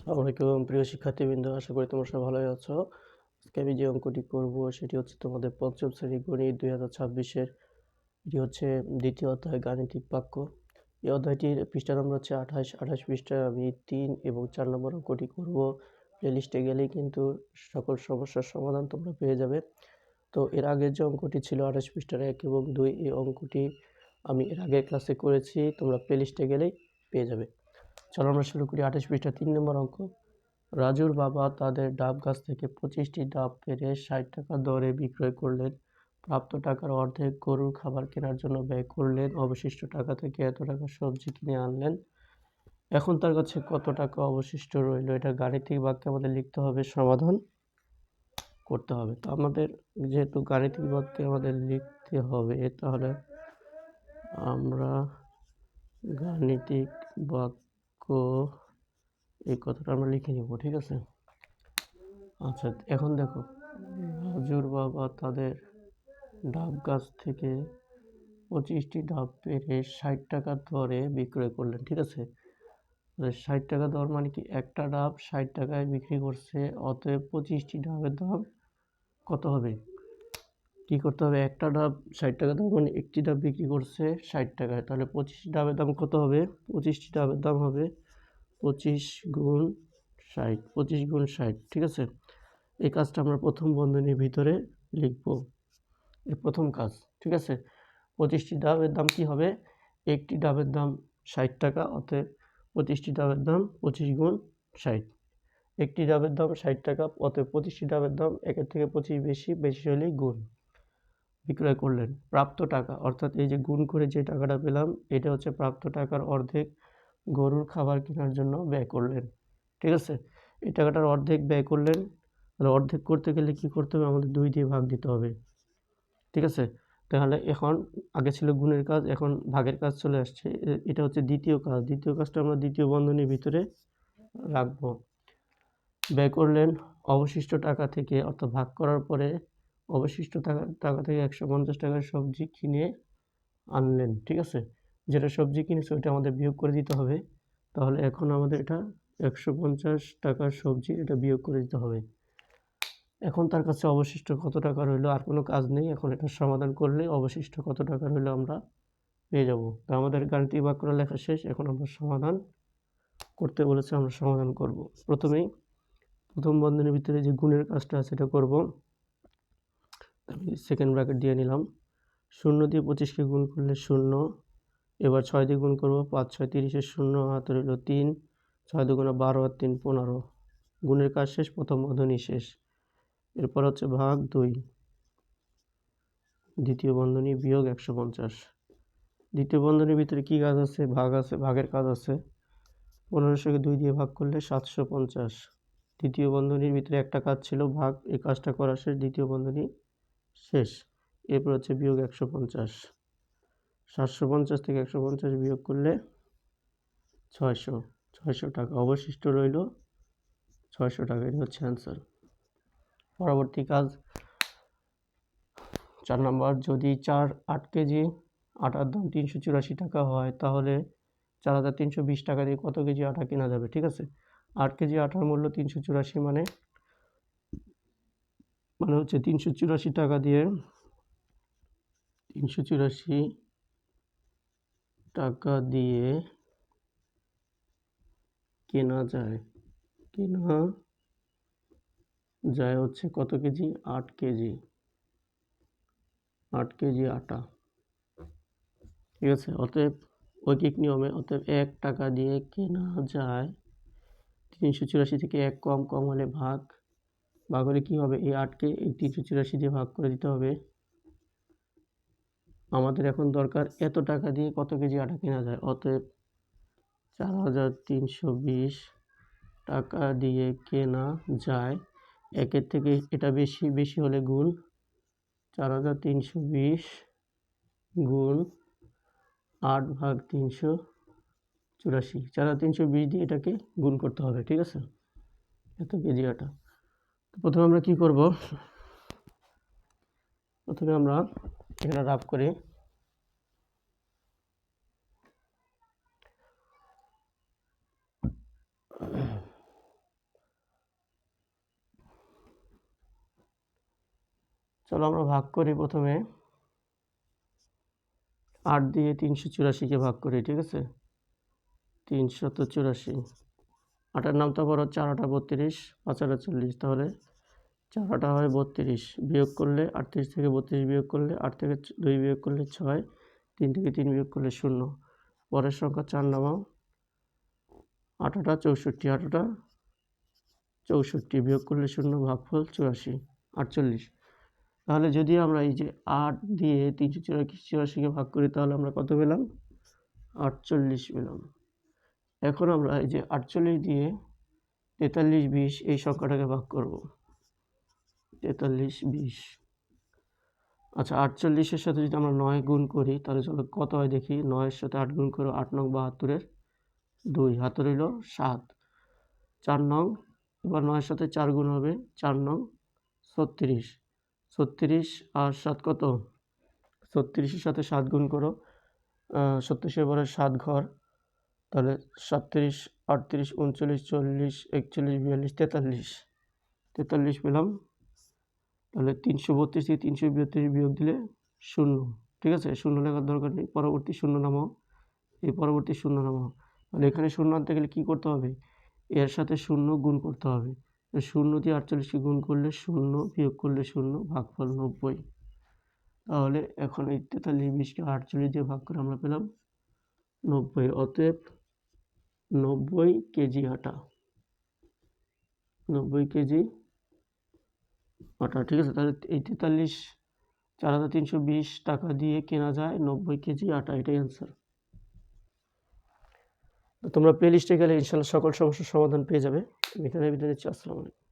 আসসালামু আলাইকুম। প্রিয় শিক্ষার্থীবৃন্দ, আশা করি তোমরা সবাই ভালোই আছো। আজকে আমি যে অঙ্কটি করব, সেটি হচ্ছে তোমাদের পঞ্চম শ্রেণি গণিত দুই হাজার ছাব্বিশের। এটি হচ্ছে দ্বিতীয় অধ্যায় গাণিতিক বাক্য। এই অধ্যায়টির পৃষ্ঠা নম্বর হচ্ছে আঠাশ। আঠাশ পৃষ্ঠায় আমি তিন এবং চার নম্বর অঙ্কটি করব। প্লেলিস্টে গেলেই কিন্তু সকল সমস্যার সমাধান তোমরা পেয়ে যাবে। তো এর আগের যে অঙ্কটি ছিল আঠাশ পৃষ্ঠার এক এবং দুই, এই অঙ্কটি আমি এর আগের ক্লাসে করেছি। তোমরা প্লেলিস্টে গেলেই পেয়ে যাবে। চলো আমরা শুরু করি আঠাশ পৃষ্ঠা তিন নম্বর অঙ্ক। রাজুর বাবা তাদের ডাব গাছ থেকে পঁচিশটি ডাব পেরে ষাট টাকা দরে বিক্রয় করলেন। প্রাপ্ত টাকার অর্ধেক গরুর খাবার কেনার জন্য ব্যয় করলেন। অবশিষ্ট টাকা থেকে এত টাকা সবজি কিনে আনলেন। এখন তার কাছে কত টাকা অবশিষ্ট রইল, এটা গাণিতিক বাক্যে আমাদের লিখতে হবে, সমাধান করতে হবে। তো আমাদের যেহেতু গাণিতিক বাক্যে আমাদের লিখতে হবে, তাহলে আমরা গাণিতিক বাক্য এই কথাটা আমরা লিখে নিব, ঠিক আছে? আচ্ছা এখন দেখো রাজুর বাবা তাদের ডাব গাছ থেকে পঁচিশটি ডাব পেরে ষাট টাকা দরে বিক্রয় করলেন, ঠিক আছে? ষাট টাকা দর মানে কি একটা ডাব ষাট টাকায় বিক্রি করছে, অতএব পঁচিশটি ডাবের দাম কত হবে? কি করতে হবে? একটা ডাব ষাট টাকা দাম মানে একটি ডাব বিক্রি করছে ষাট টাকায়, তাহলে পঁচিশটি ডাবের দাম কত হবে? পঁচিশটি ডাবের দাম হবে পঁচিশ গুণ ষাট, পঁচিশ গুণ ষাট, ঠিক আছে? এই কাজটা আমরা প্রথম বন্ধনীর ভিতরে লিখব। এই প্রথম কাজ, ঠিক আছে? পঁচিশটি ডাবের দাম কি হবে? একটি ডাবের দাম ষাট টাকা, অতএব পঁচিশটি ডাবের দাম পঁচিশ গুণ ষাট। একটি ডাবের দাম ষাট টাকা, অতএব পঁচিশটি ডাবের দাম একের থেকে পঁচিশ বেশি বেশি হলেই গুণ। বিক্রয় করলেন, প্রাপ্ত টাকা, অর্থাৎ এই যে গুণ করে যে টাকাটা পেলাম, এটা হচ্ছে প্রাপ্ত টাকার অর্ধেক গরুর খাবার কেনার জন্য ব্যয় করলেন, ঠিক আছে? এই টাকাটার অর্ধেক ব্যয় করলেন, তাহলে অর্ধেক করতে গেলে কি করতে হবে? আমাদের দুই দিয়ে ভাগ দিতে হবে, ঠিক আছে? তাহলে এখন আগে ছিল গুণের কাজ, এখন ভাগের কাজ চলে আসছে। এটা হচ্ছে দ্বিতীয় কাজ। দ্বিতীয় কাজটা আমরা দ্বিতীয় বন্ধনীর ভিতরে রাখব। ব্যয় করলেন অবশিষ্ট টাকা থেকে, অর্থাৎ ভাগ করার পরে অবশিষ্ট টাকা টাকা থেকে একশো পঞ্চাশ টাকার সবজি কিনে আনলেন, ঠিক আছে? যেটা সবজি কিনেছে ওইটা আমাদের বিয়োগ করে দিতে হবে। তাহলে এখন আমাদের এটা একশো পঞ্চাশ টাকার সবজি এটা বিয়োগ করে দিতে হবে। এখন তার কাছে অবশিষ্ট কত টাকা রইল, আর কোনো কাজ নেই। এখন এটা সমাধান করলে অবশিষ্ট কত টাকা রইল আমরা পেয়ে যাব। তো আমাদের গাণিতিক বাক্যটা লেখা শেষ। এখন আমরা সমাধান করতে বলেছে, আমরা সমাধান করব। প্রথমেই প্রথম বন্ধনীর ভিতরে যে গুণের কাজটা আছে সেটা করব। আমি সেকেন্ড ব্র্যাকেট দিয়ে নিলাম। শূন্য দিয়ে পঁচিশকে গুণ করলে শূন্য। এবার ছয় দিয়ে গুণ করব, পাঁচ, ছয়, তিরিশের শূন্য হাত রইল তিন, ছয় দুগুণে বারো আর তিন পনেরো। গুণের কাজ শেষ, প্রথম বন্ধনী শেষ। এরপর হচ্ছে ভাগ দুই। দ্বিতীয় বন্ধনী বিয়োগ একশো পঞ্চাশ। দ্বিতীয় বন্ধনীর ভিতরে কী কাজ আছে? ভাগ আছে, ভাগের কাজ আছে। পনেরোশোকে দুই দিয়ে ভাগ করলে সাতশো পঞ্চাশ। দ্বিতীয় বন্ধনীর ভিতরে একটা কাজ ছিল, ভাগ, এই কাজটা করা শেষ, দ্বিতীয় বন্ধনী শেষ। এরপর হচ্ছে বিয়োগ একশো পঞ্চাশ। সাতশো পঞ্চাশ থেকে একশো পঞ্চাশ বিয়োগ করলে ছয়শো ছয়শো টাকা অবশিষ্ট রইল, ছয়শো টাকা এটা হচ্ছে অ্যান্সার পরবর্তী কাজ, চার নম্বর, যদি চার আট কেজি আটার দাম তিনশো চুরাশি টাকা হয়, তাহলে চার হাজার তিনশো বিশ টাকা দিয়ে কত কেজি আটা কেনা যাবে? ঠিক আছে? আট কেজি আটার মূল্য তিনশো চুরাশি মানে মানে হচ্ছে তিনশো চুরাশি টাকা দিয়ে তিনশো চুরাশি টাকা দিয়ে কেনা যায়। কেনা যায় হচ্ছে কত কেজি? আট কেজি। আট কেজি আটা। ঠিক আছে? অতএব ঐকিক নিয়মে অতএব এক টাকা দিয়ে কেনা যায় তিনশো চুরাশি থেকে এক কম কম হলে ভাগ। ভাগ হলে কী হবে? এই আটকে এই তিনশো চুরাশি দিয়ে ভাগ করে দিতে হবে। আমাদের এখন দরকার এত টাকা দিয়ে কত কেজি আটা কেনা যায়? অতএব চার হাজার তিনশো বিশ টাকা দিয়ে কেনা যায়। একের থেকে এটা বেশি বেশি হলে গুণ চার হাজার তিনশো বিশ গুণ আট ভাগ তিনশো চুরাশি। চার হাজার তিনশো বিশ দিয়ে এটাকে গুণ করতে হবে, ঠিক আছে? এত কেজি আটা। তো প্রথমে আমরা কি করব? প্রথমে আমরা এখানে রাফ করি। চলো আমরা ভাগ করি প্রথমে। আট দিয়ে তিনশো চুরাশিকে ভাগ করি, ঠিক আছে? তিনশত চুরাশি। আটার নাম তো করো চার আটা বত্রিশ পাঁচ আটা চল্লিশ তাহলে চার আটা হয় বত্রিশ। বিয়োগ করলে আটত্রিশ থেকে বত্রিশ বিয়োগ করলে আট থেকে দুই বিয়োগ করলে ছয়, তিন থেকে তিন বিয়োগ করলে শূন্য। পরের সংখ্যা চার নামাও। আটাটা চৌষট্টি আটাটা চৌষট্টি বিয়োগ করলে শূন্য, ভাগফল চুরাশি, আটচল্লিশ। তাহলে যদি আমরা এই যে আট দিয়ে তিনশো চুরাশি চুরাশিকে ভাগ করি, তাহলে আমরা কত পেলাম? আটচল্লিশ পেলাম। এখন আমরা এই যে আটচল্লিশ দিয়ে তেতাল্লিশ, বিশ এই সংখ্যাটাকে ভাগ করব। তেতাল্লিশ, বিশ। আচ্ছা আটচল্লিশের সাথে যদি আমরা নয় গুণ করি, তাহলে চলো কত হয় দেখি? নয়ের সাথে আট গুণ করো, আট নং বাহাত্তরের দুই। হাতে রইল সাত। চার নং, এবার নয়ের সাথে চার গুণ হবে, চার নং ছত্রিশ। ছত্রিশ আর সাত কত? ছত্রিশের সাথে সাত গুণ করো ছত্রিশের পরে সাত ঘর, তাহলে সাতত্রিশ, আটত্রিশ, উনচল্লিশ, চল্লিশ, একচল্লিশ, বিয়াল্লিশ, তেতাল্লিশ। তেতাল্লিশ পেলাম। তাহলে তিনশো বত্রিশ থেকে তিনশো বিয়ত্রিশ বিয়োগ দিলে শূন্য, ঠিক আছে? শূন্য লেখার দরকার নেই, পরবর্তী শূন্য নামাও। এই পরবর্তী শূন্য নামাও। তাহলে এখানে শূন্য আনতে গেলে কী করতে হবে? এর সাথে শূন্য গুণ করতে হবে। শূন্য দিয়ে আটচল্লিশকে গুণ করলে শূন্য, বিয়োগ করলে শূন্য, ভাগফল নব্বই। তাহলে এখন এই তেতাল্লিশ, বিশকে আটচল্লিশ দিয়ে ভাগ করে আমরা পেলাম নব্বই। অতএব নব্বই কেজি আটা, নব্বই কেজি আটা ঠিক আছে? তাহলে এই তেতাল্লিশ, চার হাজার তিনশো বিশ টাকা দিয়ে কেনা যায় নব্বই কেজি আটা, এটাই অ্যান্সার তোমরা প্লে লিস্টে গেলে ইনশাল্লাহ সকল সমস্যার সমাধান পেয়ে যাবে। এখানে বিদায় আসসালামু আলাইকুম।